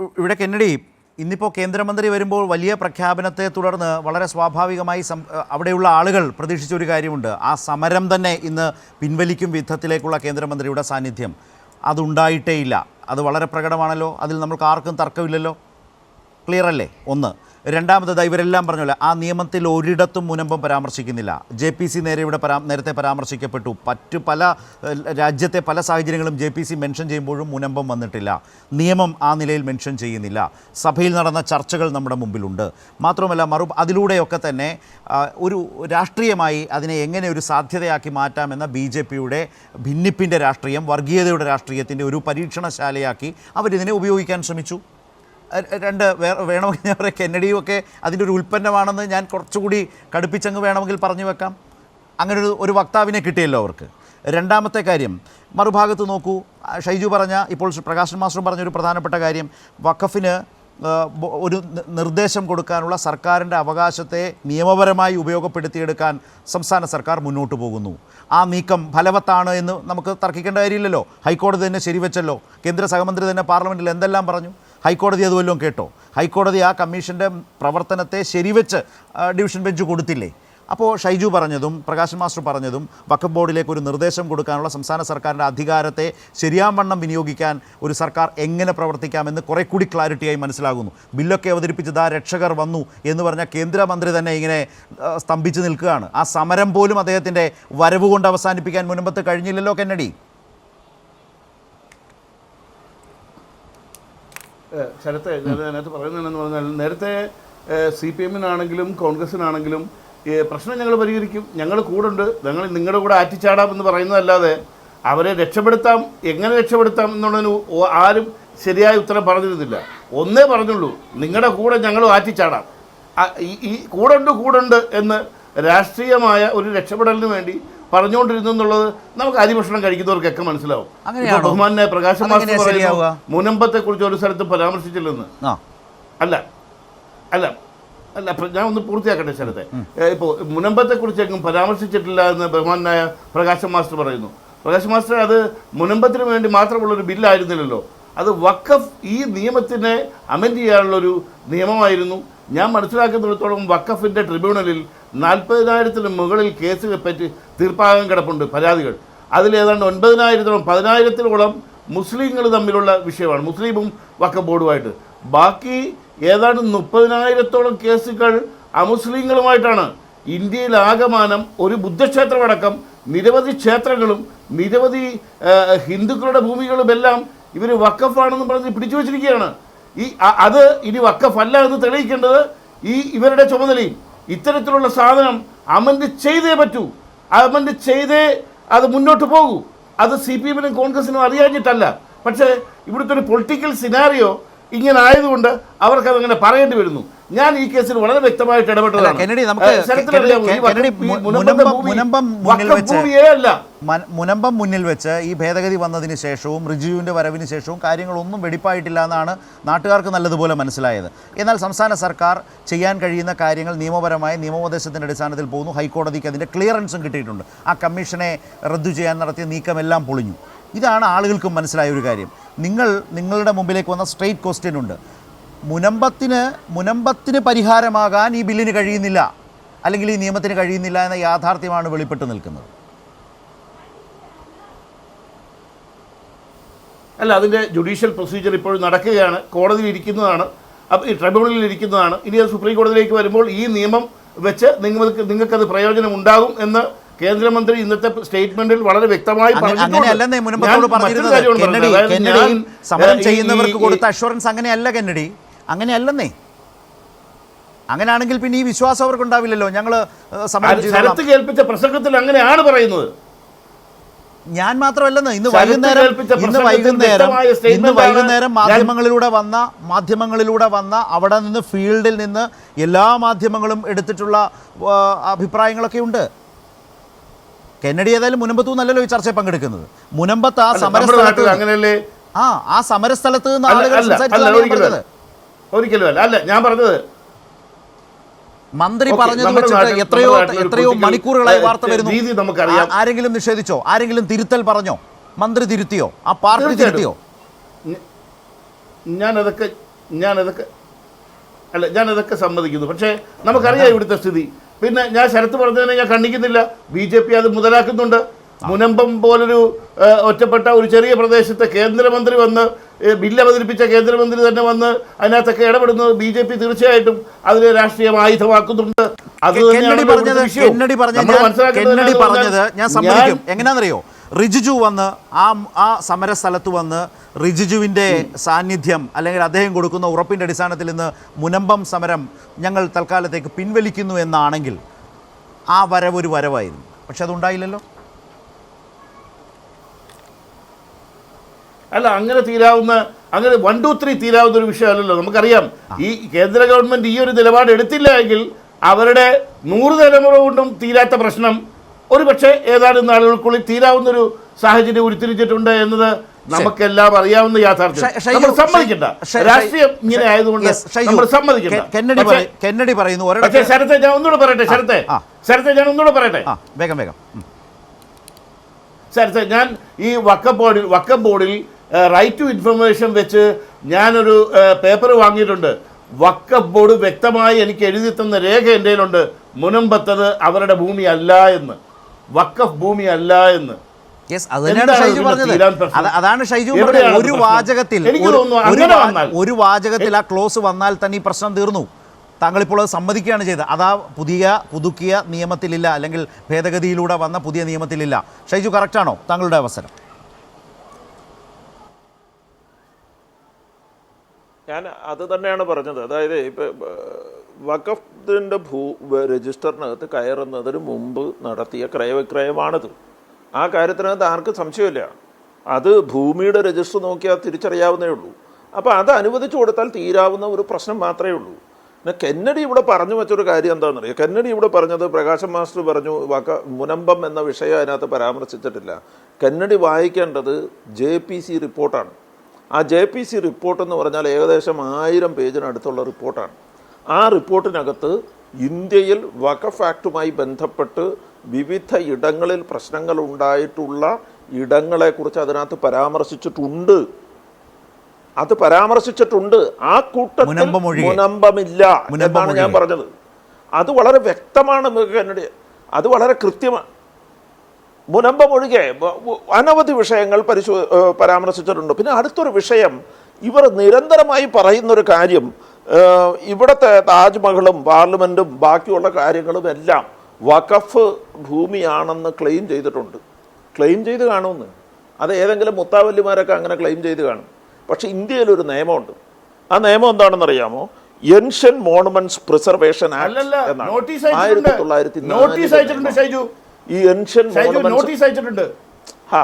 ഇവിടെ കെന്നഡി ഇന്നിപ്പോൾ കേന്ദ്രമന്ത്രി വരുമ്പോൾ വലിയ പ്രഖ്യാപനത്തെ തുടർന്ന് വളരെ സ്വാഭാവികമായി അവിടെയുള്ള ആളുകൾ പ്രതീക്ഷിച്ച ഒരു കാര്യമുണ്ട്. ആ സമരം തന്നെ ഇന്ന് പിൻവലിക്കും വിധത്തിലേക്കുള്ള കേന്ദ്രമന്ത്രിയുടെ സാന്നിധ്യം. അതുണ്ടായിട്ടേ ഇല്ല അത് വളരെ പ്രകടമാണല്ലോ. അതിൽ നമ്മൾക്ക് ആർക്കും തർക്കമില്ലല്ലോ. ക്ലിയർ അല്ലേ ഒന്ന്. രണ്ടാമത് ഇവരെല്ലാം പറഞ്ഞല്ലോ ആ നിയമത്തിൽ ഒരിടത്തും മുനമ്പം പരാമർശിക്കുന്നില്ല. ജെ പി സി നേരെ ഇവിടെ പരാ നേരത്തെ പരാമർശിക്കപ്പെട്ടു. പറ്റു പല രാജ്യത്തെ പല സാഹചര്യങ്ങളും ജെ പി സി മെൻഷൻ ചെയ്യുമ്പോഴും മുനമ്പം വന്നിട്ടില്ല. നിയമം ആ നിലയിൽ മെൻഷൻ ചെയ്യുന്നില്ല. സഭയിൽ നടന്ന ചർച്ചകൾ നമ്മുടെ മുമ്പിലുണ്ട്. മാത്രമല്ല മറു അതിലൂടെയൊക്കെ തന്നെ ഒരു രാഷ്ട്രീയമായി അതിനെ എങ്ങനെ ഒരു സാധ്യതയാക്കി മാറ്റാമെന്ന ബി ജെ പിയുടെ ഭിന്നിപ്പിന്റെ രാഷ്ട്രീയം വർഗീയതയുടെ രാഷ്ട്രീയത്തിന്റെ ഒരു പരീക്ഷണശാലയാക്കി അവരിതിനെ ഉപയോഗിക്കാൻ ശ്രമിച്ചു. രണ്ട് വേണമെങ്കിൽ ഞാൻ പറയാം. കെന്നഡിയും ഒക്കെ അതിന്റെ ഒരു ഉൽപ്പന്നമാണെന്ന് ഞാൻ കുറച്ചുകൂടി കടുപ്പിച്ചങ്ങ് വേണമെങ്കിൽ പറഞ്ഞു വെക്കാം. അങ്ങനെ ഒരു ഒരു വക്താവിനെ കിട്ടിയല്ലോ അവർക്ക്. രണ്ടാമത്തെ കാര്യം മറുഭാഗത്ത് നോക്കൂ. ഷൈജു പറഞ്ഞ ഇപ്പോൾ പ്രകാശൻ മാസ്റ്ററും പറഞ്ഞൊരു പ്രധാനപ്പെട്ട കാര്യം വഖഫിന് ഒരു നിർദ്ദേശം കൊടുക്കാനുള്ള സർക്കാരിന്റെ അവകാശത്തെ നിയമപരമായി ഉപയോഗപ്പെടുത്തിയെടുക്കാൻ സംസ്ഥാന സർക്കാർ മുന്നോട്ട് പോകുന്നു. ആ നീക്കം ഫലവത്താണ് എന്ന് നമുക്ക് തർക്കിക്കേണ്ട കാര്യമില്ലല്ലോ. ഹൈക്കോടതി തന്നെ ശരിവെച്ചല്ലോ. കേന്ദ്ര സഹമന്ത്രി തന്നെ പാർലമെന്റിൽ എന്തെല്ലാം പറഞ്ഞു? ഹൈക്കോടതി അത് വല്ലതും കേട്ടോ? ഹൈക്കോടതി ആ കമ്മീഷന്റെ പ്രവർത്തനത്തെ ശരിവെച്ച് ഡിവിഷൻ ബെഞ്ച് കൊടുത്തില്ലേ? അപ്പോൾ ഷൈജു പറഞ്ഞതും പ്രകാശൻ മാസ്റ്റർ പറഞ്ഞതും വഖഫ് ബോർഡിലേക്ക് ഒരു നിർദ്ദേശം കൊടുക്കാനുള്ള സംസ്ഥാന സർക്കാരിന്റെ അധികാരത്തെ ശരിയാവണ്ണം വിനിയോഗിക്കാൻ ഒരു സർക്കാർ എങ്ങനെ പ്രവർത്തിക്കാമെന്ന് കുറേ കൂടി ക്ലാരിറ്റിയായി മനസ്സിലാകുന്നു. ബില്ലൊക്കെ അവതരിപ്പിച്ചത് ആ രക്ഷകർ വന്നു എന്ന് പറഞ്ഞ കേന്ദ്രമന്ത്രി തന്നെ ഇങ്ങനെ സ്തംഭിച്ച് നിൽക്കുകയാണ്. ആ സമരം പോലും അദ്ദേഹത്തിന്റെ വരവ് കൊണ്ട് അവസാനിപ്പിക്കാൻ മുൻപത്ത് കഴിഞ്ഞില്ലല്ലോ കെന്നഡി? ശരത്തെ ഞാൻ അതിനകത്ത് പറയുന്നതെന്ന് പറഞ്ഞാൽ നേരത്തെ സി പി എമ്മിനാണെങ്കിലും ഈ പ്രശ്നം ഞങ്ങൾ പരിഹരിക്കും. ഞങ്ങൾ കൂടുണ്ട്. ഞങ്ങൾ നിങ്ങളുടെ കൂടെ ആറ്റിച്ചാടാം എന്ന് പറയുന്നതല്ലാതെ അവരെ രക്ഷപ്പെടുത്താം. എങ്ങനെ രക്ഷപ്പെടുത്താം എന്നുള്ളതിന് ആരും ശരിയായ ഉത്തരം പറഞ്ഞിരുന്നില്ല. ഒന്നേ പറഞ്ഞുള്ളൂ നിങ്ങളുടെ കൂടെ ഞങ്ങൾ ആറ്റിച്ചാടാം. ഈ കൂടുണ്ട് കൂടുണ്ട് എന്ന് രാഷ്ട്രീയമായ ഒരു രക്ഷപ്പെടലിന് വേണ്ടി പറഞ്ഞുകൊണ്ടിരുന്നു എന്നുള്ളത് നമുക്ക് അരിഭക്ഷണം കഴിക്കുന്നവർക്കൊക്കെ മനസ്സിലാവും. ബഹുമാനെ പ്രകാശ് മാസ്റ്റർ പറയുന്നു മുനമ്പത്തെ കുറിച്ച് ഒരു സ്ഥലത്ത് പരാമർശിച്ചില്ലെന്ന്. അല്ല. അല്ല. അല്ല ഞാൻ ഒന്ന് പൂർത്തിയാക്കട്ടെ സ്ഥലത്തെ ഇപ്പോൾ മുനമ്പത്തെ കുറിച്ച് എങ്ങും പരാമർശിച്ചിട്ടില്ല എന്ന് ബഹുമാനായ പ്രകാശ് മാസ്റ്റർ പറയുന്നു. പ്രകാശ് മാസ്റ്റർ അത് മുനമ്പത്തിന് വേണ്ടി മാത്രമുള്ള ഒരു ബില്ലായിരുന്നില്ലല്ലോ. അത് വക്കഫ് ഈ നിയമത്തിനെ അമെൻഡ് ചെയ്യാനുള്ളൊരു നിയമമായിരുന്നു. ഞാൻ മനസ്സിലാക്കുന്നിടത്തോളം വക്കഫിന്റെ ട്രിബ്യൂണലിൽ നാൽപ്പതിനായിരത്തിന് മുകളിൽ കേസുകൾ പറ്റി തീർപ്പാകാൻ കിടപ്പുണ്ട് പരാതികൾ. അതിൽ ഏതാണ്ട് ഒൻപതിനായിരത്തോളം പതിനായിരത്തിലോളം മുസ്ലിങ്ങൾ തമ്മിലുള്ള വിഷയമാണ്. മുസ്ലിമും വക്കഫ് ബോർഡുമായിട്ട്. ബാക്കി ഏതാണ്ട് മുപ്പതിനായിരത്തോളം കേസുകൾ അമുസ്ലിങ്ങളുമായിട്ടാണ്. ഇന്ത്യയിൽ ആകമാനം ഒരു ബുദ്ധക്ഷേത്രമടക്കം നിരവധി ക്ഷേത്രങ്ങളും നിരവധി ഹിന്ദുക്കളുടെ ഭൂമികളുമെല്ലാം ഇവർ വക്കഫാണെന്ന് പറഞ്ഞ് പിടിച്ചു വച്ചിരിക്കുകയാണ് ഈ അത് ഇനി വക്കഫല്ല എന്ന് തെളിയിക്കേണ്ടത് ഈ ഇവരുടെ ചുമതലയും ഇത്തരത്തിലുള്ള സാധനം അമൻഡ് ചെയ്തേ പറ്റൂ. അമൻഡ് ചെയ്തേ അത് മുന്നോട്ട് പോകൂ. അത് സി പി എമ്മിനും കോൺഗ്രസിനും അറിയാഞ്ഞിട്ടല്ല. പക്ഷേ ഇവിടുത്തെ ഒരു പൊളിറ്റിക്കൽ സിനാറിയോ ഇങ്ങനെ ആയതുകൊണ്ട് അവർക്ക് അങ്ങനെ പറയേണ്ടി വരുന്നു. ഞാൻ ഈ കേസിൽ വളരെ വ്യക്തമായിട്ട് ഇടപെട്ടതാണ്. മുനമ്പം മുന്നിൽ വെച്ച് ഈ ഭേദഗതി വന്നതിന് ശേഷവും റിജുവിന്റെ വരവിന് ശേഷവും കാര്യങ്ങളൊന്നും വെടിപ്പായിട്ടില്ല എന്നാണ് നാട്ടുകാർക്ക് നല്ലതുപോലെ മനസ്സിലായത്. എന്നാൽ സംസ്ഥാന സർക്കാർ ചെയ്യാൻ കഴിയുന്ന കാര്യങ്ങൾ നിയമപരമായ നിയമോപദേശത്തിന്റെ അടിസ്ഥാനത്തിൽ പോകുന്നു. ഹൈക്കോടതിക്ക് അതിന്റെ ക്ലിയറൻസും കിട്ടിയിട്ടുണ്ട്. ആ കമ്മീഷനെ റദ്ദു ചെയ്യാൻ നടത്തിയ നീക്കമെല്ലാം പൊളിഞ്ഞു. ഇതാണ് ആളുകൾക്കും മനസ്സിലായ ഒരു കാര്യം. നിങ്ങൾ നിങ്ങളുടെ മുമ്പിലേക്ക് വന്ന സ്ട്രെയിറ്റ് ക്വസ്റ്റ്യൻ ഉണ്ട്. മുനമ്പത്തിന് മുനമ്പത്തിന് പരിഹാരമാകാൻ ഈ ബില്ലിന് കഴിയുന്നില്ല. അല്ലെങ്കിൽ ഈ നിയമത്തിന് കഴിയുന്നില്ല എന്ന യാഥാർത്ഥ്യമാണ് വെളിപ്പെട്ട് നിൽക്കുന്നത്. അല്ല അതിന്റെ ജുഡീഷ്യൽ പ്രൊസീജിയർ ഇപ്പോഴും നടക്കുകയാണ്. കോടതിയിൽ ഇരിക്കുന്നതാണ്. അപ്പോൾ ഈ ട്രൈബ്യൂണലിൽ ഇരിക്കുന്നതാണ്. ഇനി അത് സുപ്രീം കോടതിയിലേക്ക് വരുമ്പോൾ ഈ നിയമം വെച്ച് നിങ്ങൾക്ക് നിങ്ങൾക്കത് പ്രയോജനം ഉണ്ടാകും എന്ന് കേന്ദ്രമന്ത്രി ഇന്നത്തെ സ്റ്റേറ്റ്മെന്റിൽ വളരെ വ്യക്തമായി. അങ്ങനെയല്ലെന്നേ മുൻപ് പറഞ്ഞിരുന്നത്. സമരം ചെയ്യുന്നവർക്ക് കൊടുത്ത അഷുറൻസ് അങ്ങനെയല്ല കെന്നഡി. അങ്ങനെയല്ലെന്നേ. അങ്ങനെയാണെങ്കിൽ പിന്നെ ഈ വിശ്വാസം അവർക്ക് ഉണ്ടാവില്ലല്ലോ ഞങ്ങൾ കേൾപ്പിച്ച പ്രസംഗത്തിൽ അങ്ങനെയാണ് പറയുന്നത്. ഞാൻ മാത്രമല്ലെന്ന് ഇന്ന് വൈകുന്നേരം ഇന്ന് വൈകുന്നേരം ഇന്ന് വൈകുന്നേരം മാധ്യമങ്ങളിലൂടെ വന്ന മാധ്യമങ്ങളിലൂടെ വന്ന അവിടെ നിന്ന് ഫീൽഡിൽ നിന്ന് എല്ലാ മാധ്യമങ്ങളും എടുത്തിട്ടുള്ള അഭിപ്രായങ്ങളൊക്കെ ഉണ്ട്. കെന്നഡി ഏതായാലും മുനമ്പത്തു നിന്നല്ലല്ലോ ഈ ചർച്ചയിൽ പങ്കെടുക്കുന്നത്. മുനമ്പത്ത് ആ സമരസ്ഥലത്ത് ആ ആ സമരസ്ഥലത്ത് നിന്ന് ആളുകൾ ഞാൻ ഒരിക്കലും അല്ല. അല്ല ഞാൻ പറഞ്ഞത് മന്ത്രി പറഞ്ഞത് വെച്ചിട്ട് എത്രയോ എത്രയോ മണിക്കൂറുകളായി വാർത്ത വരുന്നു. ആരെങ്കിലും നിഷേധിച്ചോ? ആരെങ്കിലും തിരുത്തൽ പറഞ്ഞോ? മന്ത്രി തിരുത്തിയോ? ആ പാർട്ടി. തിരുത്തിയോ? ഞാനതൊക്കെ ഞാനതൊക്കെ അല്ല ഞാനതൊക്കെ സമ്മതിക്കുന്നു. പക്ഷേ നമുക്കറിയാം ഇവിടുത്തെ സ്ഥിതി. പിന്നെ ഞാൻ ശരത്ത് പറഞ്ഞതിനെ ഞാൻ കണ്ണിക്കുന്നില്ല ബി ജെ പി അത് മുതലാക്കുന്നുണ്ട്. മുനമ്പം പോലൊരു ഒറ്റപ്പെട്ട ഒരു ചെറിയ പ്രദേശത്തെ കേന്ദ്രമന്ത്രി വന്ന് ബില്ല് അവതരിപ്പിച്ച കേന്ദ്രമന്ത്രി തന്നെ വന്ന് അതിനകത്തൊക്കെ ഇടപെടുന്നത് ബി ജെ പി തീർച്ചയായിട്ടും അതിനെ രാഷ്ട്രീയം ആയുധമാക്കുന്നുണ്ട് അത് കെന്നഡി പറഞ്ഞത് ഞാൻ- സമ്മതിക്കും. എങ്ങനെയാണെന്നറിയോ? റിജിജു വന്ന് ആ ആ സമര സ്ഥലത്ത് വന്ന് റിജിജുവിന്റെ സാന്നിധ്യം അല്ലെങ്കിൽ അദ്ദേഹം കൊടുക്കുന്ന ഉറപ്പിന്റെ അടിസ്ഥാനത്തിൽ ഇന്ന് മുനമ്പം സമരം ഞങ്ങൾ തൽക്കാലത്തേക്ക് പിൻവലിക്കുന്നു എന്നാണെങ്കിൽ ആ വരവ് ഒരു വരവായിരുന്നു. പക്ഷെ അതുണ്ടായില്ലല്ലോ. അല്ല അങ്ങനെ തീരാവുന്ന അങ്ങനെ വൺ ടു ത്രീ തീരാവുന്ന ഒരു വിഷയമല്ലല്ലോ. നമുക്കറിയാം ഈ കേന്ദ്ര ഗവൺമെന്റ് ഈ ഒരു നിലപാട് എടുത്തില്ല എങ്കിൽ അവരുടെ നൂറ് തലമുറ കൊണ്ടും തീരാത്ത പ്രശ്നം ഒരു പക്ഷേ ഏതാനും നാളുകൾക്കുള്ളിൽ തീരാവുന്നൊരു സാഹചര്യം ഉരുത്തിരിച്ചിട്ടുണ്ട് എന്നത് നമുക്കെല്ലാം അറിയാവുന്ന യാഥാർത്ഥ്യം. നമ്മൾ സമ്മതിക്കണ്ട. രാഷ്ട്രീയം ഇങ്ങനെ ആയതുകൊണ്ട് നമ്മൾ സമ്മതിക്കണ്ട. കെന്നഡി പറയുന്നു പക്ഷേ ശരത്തെ ഞാൻ ഒന്നുകൂടെ പറയട്ടെ ശരത്തെ. ശരത്തെ ഞാൻ ഒന്നുകൂടെ പറയട്ടെ. വേഗം വേഗം. സാർ ഞാൻ ഈ വക്കം ബോർഡിൽ വക്കം ബോർഡിൽ റൈറ്റ് ടു ഇൻഫർമേഷൻ വെച്ച് ഞാനൊരു പേപ്പർ വാങ്ങിയിട്ടുണ്ട്. വക്കഫ് ബോർഡ് വ്യക്തമായി എനിക്ക് എഴുതി തന്ന രേഖ എന്റെ കയ്യിലുണ്ട്. മുനമ്പത്തത് അവരുടെ ഭൂമി അല്ല എന്ന്. വക്കഫ് ഭൂമി അല്ല എന്ന് അതാണ് ഷൈജു പറഞ്ഞത്. ഒരു വാചകത്തിൽ ഒരു വാചകത്തിൽ ആ ക്ലോസ് വന്നാൽ തന്നെ ഈ പ്രശ്നം തീർന്നു. താങ്കളിപ്പോൾ അത് സമ്മതിക്കുകയാണ് ചെയ്തത്. അതാ പുതിയ പുതുക്കിയ നിയമത്തിലില്ല അല്ലെങ്കിൽ ഭേദഗതിയിലൂടെ വന്ന പുതിയ നിയമത്തിലില്ല. ഷൈജു കറക്റ്റാണോ താങ്കളുടെ അവസരം? ഞാൻ അത് തന്നെയാണ് പറഞ്ഞത്. അതായത് ഇപ്പം വഖഫിന്റെ ഭൂ രജിസ്റ്ററിനകത്ത് കയറുന്നതിന് മുമ്പ് നടത്തിയ ക്രയവിക്രയമാണിത്. ആ കാര്യത്തിനകത്ത് ആർക്കും സംശയമില്ല. അത് ഭൂമിയുടെ രജിസ്റ്റർ നോക്കിയാൽ തിരിച്ചറിയാവുന്നേ ഉള്ളൂ. അപ്പോൾ അത് അനുവദിച്ചു കൊടുത്താൽ തീരാവുന്ന ഒരു പ്രശ്നം മാത്രമേ ഉള്ളൂ. പിന്നെ കെന്നഡി ഇവിടെ പറഞ്ഞു വെച്ചൊരു കാര്യം എന്താണെന്നറിയോ? കെന്നഡി ഇവിടെ പറഞ്ഞത് പ്രകാശം മാസ്റ്റർ പറഞ്ഞു വക മുനമ്പം എന്ന വിഷയം അതിനകത്ത് പരാമർശിച്ചിട്ടില്ല. കെന്നഡി വായിക്കേണ്ടത് ജെ പി സി റിപ്പോർട്ടാണ്. ആ ജെ പി സി റിപ്പോർട്ട് എന്ന് പറഞ്ഞാൽ ഏകദേശം ആയിരം പേജിനടുത്തുള്ള റിപ്പോർട്ടാണ് ആ റിപ്പോർട്ടിനകത്ത് ഇന്ത്യയിൽ വഖഫ് ആക്ടുമായി ബന്ധപ്പെട്ട് വിവിധ ഇടങ്ങളിൽ പ്രശ്നങ്ങൾ ഉണ്ടായിട്ടുള്ള ഇടങ്ങളെക്കുറിച്ച് അതിനകത്ത് പരാമർശിച്ചിട്ടുണ്ട്. അത് പരാമർശിച്ചിട്ടുണ്ട്. ആ കൂട്ടത്തിൽ. മുനമ്പമില്ല മുനമ്പം എന്നാണ് ഞാൻ. പറഞ്ഞത്. അത് വളരെ വ്യക്തമാണ് കന്നഡി അത് വളരെ കൃത്യമാണ് മുനമ്പം ഒഴികെ അനവധി വിഷയങ്ങൾ പരിശോ പരാമർശിച്ചിട്ടുണ്ട്. പിന്നെ അടുത്തൊരു വിഷയം ഇവർ നിരന്തരമായി പറയുന്നൊരു കാര്യം ഇവിടുത്തെ താജ്മഹലും പാർലമെന്റും ബാക്കിയുള്ള കാര്യങ്ങളും എല്ലാം വഖഫ് ഭൂമിയാണെന്ന് ക്ലെയിം ചെയ്തിട്ടുണ്ട്. ക്ലെയിം ചെയ്ത് കാണുമെന്ന്. അത് ഏതെങ്കിലും മുത്താവല്ലിമാരൊക്കെ അങ്ങനെ ക്ലെയിം ചെയ്ത് കാണും. പക്ഷേ ഇന്ത്യയിലൊരു നിയമമുണ്ട്. ആ നിയമം എന്താണെന്ന് അറിയാമോ ancient monuments preservation act notice എന്നാണ് ആയിരത്തി തൊള്ളായിരത്തി ഈ എൻഷ്യൻ നോട്ടീസ് അയച്ചിട്ടുണ്ട്. ഹാ,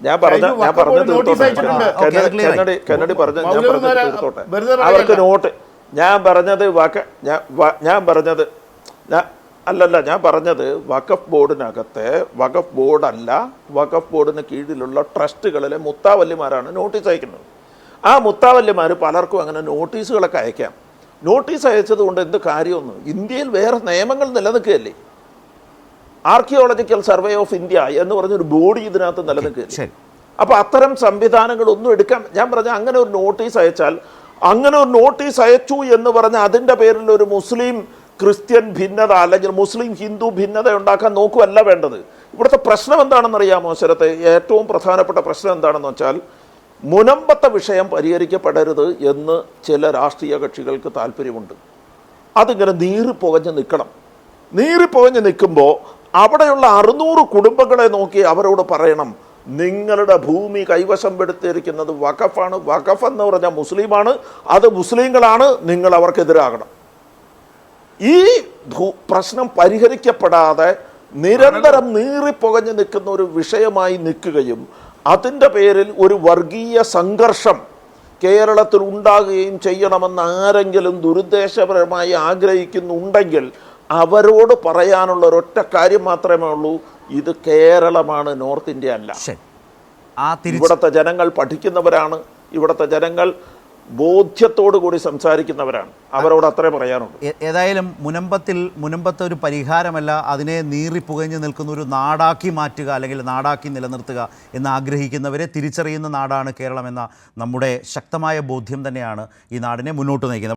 ഞാൻ പറഞ്ഞ ഞാൻ പറഞ്ഞു പറഞ്ഞ അത് കെന്നഡി കെന്നഡി കെന്നഡി ഞാൻ പറഞ്ഞു പറഞ്ഞത് തീർത്തോട്ടെ. അവർക്ക് നോട്ട് ഞാൻ പറഞ്ഞത് വക ഞാൻ ഞാൻ പറഞ്ഞത് അല്ലല്ല ഞാൻ പറഞ്ഞത് വഖഫ് ബോർഡിനകത്തെ വഖഫ് ബോർഡല്ല വഖഫ് ബോർഡിന് കീഴിലുള്ള ട്രസ്റ്റുകളിലെ മുത്താവല്ലിമാരാണ് നോട്ടീസ് അയക്കുന്നത്. ആ മുത്താവല്ലിമാർ പലർക്കും അങ്ങനെ നോട്ടീസുകളൊക്കെ അയക്കാം. നോട്ടീസ് അയച്ചത് കൊണ്ട് എന്ത് കാര്യമൊന്നും ഇന്ത്യയിൽ വേറെ നിയമങ്ങൾ നിലനിൽക്കുകയല്ലേ? ആർക്കിയോളജിക്കൽ സർവേ ഓഫ് ഇന്ത്യ എന്ന് പറഞ്ഞൊരു ബോഡി ഇതിനകത്ത് നിലനിൽക്കുക അപ്പോൾ അത്തരം സംവിധാനങ്ങളൊന്നും എടുക്കാൻ ഞാൻ പറഞ്ഞ അങ്ങനെ ഒരു നോട്ടീസ് അയച്ചാൽ അങ്ങനെ ഒരു നോട്ടീസ് അയച്ചു എന്ന് പറഞ്ഞ അതിന്റെ പേരിൽ ഒരു മുസ്ലിം ക്രിസ്ത്യൻ ഭിന്നത അല്ലെങ്കിൽ മുസ്ലിം ഹിന്ദു ഭിന്നത ഉണ്ടാക്കാൻ നോക്കുകയല്ല വേണ്ടത്. ഇവിടുത്തെ പ്രശ്നം എന്താണെന്ന് അറിയാമോ ശരത്തെ? ഏറ്റവും പ്രധാനപ്പെട്ട പ്രശ്നം എന്താണെന്ന് വെച്ചാൽ മുനമ്പത്തെ വിഷയം പരിഹരിക്കപ്പെടരുത് എന്ന് ചില രാഷ്ട്രീയ കക്ഷികൾക്ക് താല്പര്യമുണ്ട്. അതിങ്ങനെ നീറിപ്പുകഞ്ഞ് നിൽക്കണം. നീറിപ്പുകഞ്ഞ് നിൽക്കുമ്പോൾ അവിടെയുള്ള അറുന്നൂറ് കുടുംബങ്ങളെ നോക്കി അവരോട് പറയണം നിങ്ങളുടെ ഭൂമി കൈവശം പെടുത്തിയിരിക്കുന്നത് വഖഫാണ്. വഖഫ് എന്ന് പറഞ്ഞാൽ മുസ്ലിമാണ്. അത് മുസ്ലിങ്ങളാണ്. നിങ്ങൾ അവർക്കെതിരാകണം ഈ പ്രശ്നം പരിഹരിക്കപ്പെടാതെ നിരന്തരം നീറിപ്പുകഞ്ഞ് നിൽക്കുന്ന ഒരു വിഷയമായി നിൽക്കുകയും അതിന്റെ പേരിൽ ഒരു വർഗീയ സംഘർഷം കേരളത്തിൽ ഉണ്ടാകുകയും ചെയ്യണമെന്ന് ആരെങ്കിലും ദുരുദ്ദേശപരമായി ആഗ്രഹിക്കുന്നുണ്ടെങ്കിൽ അവരോട് പറയാനുള്ള ഒരൊറ്റ കാര്യം മാത്രമേ ഉള്ളൂ ഇത് കേരളമാണ് നോർത്ത് ഇന്ത്യ അല്ല. ഇവിടുത്തെ ജനങ്ങൾ പഠിക്കുന്നവരാണ് ഇവിടുത്തെ ജനങ്ങൾ ബോധ്യത്തോടു കൂടി സംസാരിക്കുന്നവരാണ്. അവരോട് അത്രേ പറയാനുള്ളൂ. ഏതായാലും മുനമ്പത്തിൽ മുനമ്പത്തെ ഒരു പരിഹാരമല്ല അതിനെ നീറിപ്പുകഞ്ഞു നിൽക്കുന്ന ഒരു നാടാക്കി മാറ്റുക അല്ലെങ്കിൽ നാടാക്കി നിലനിർത്തുക എന്ന് ആഗ്രഹിക്കുന്നവരെ തിരിച്ചറിയുന്ന നാടാണ് കേരളം എന്ന നമ്മുടെ ശക്തമായ ബോധ്യം തന്നെയാണ് ഈ നാടിനെ മുന്നോട്ട് നയിക്കുന്നത്.